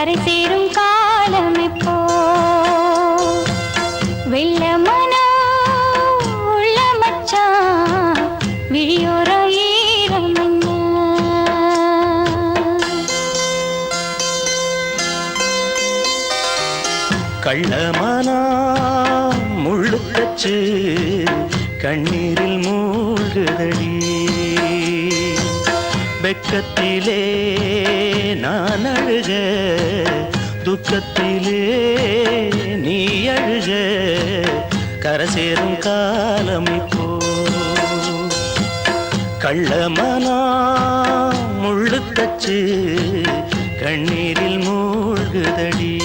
கரை சேரும் காலம் இப்போ. வெள்ள மனோ உள்ள மச்சான் விழியோர கள்ளமனா கண்ணீரில் மூழ்குதடி. வெக்கத்திலே நான் அழுக துக்கத்திலே நீ அழுக கரசேரும் காலம் இப்போ. கள்ளமனா முள்ளுக்கச்சு கண்ணீரில் மூழ்குதடி.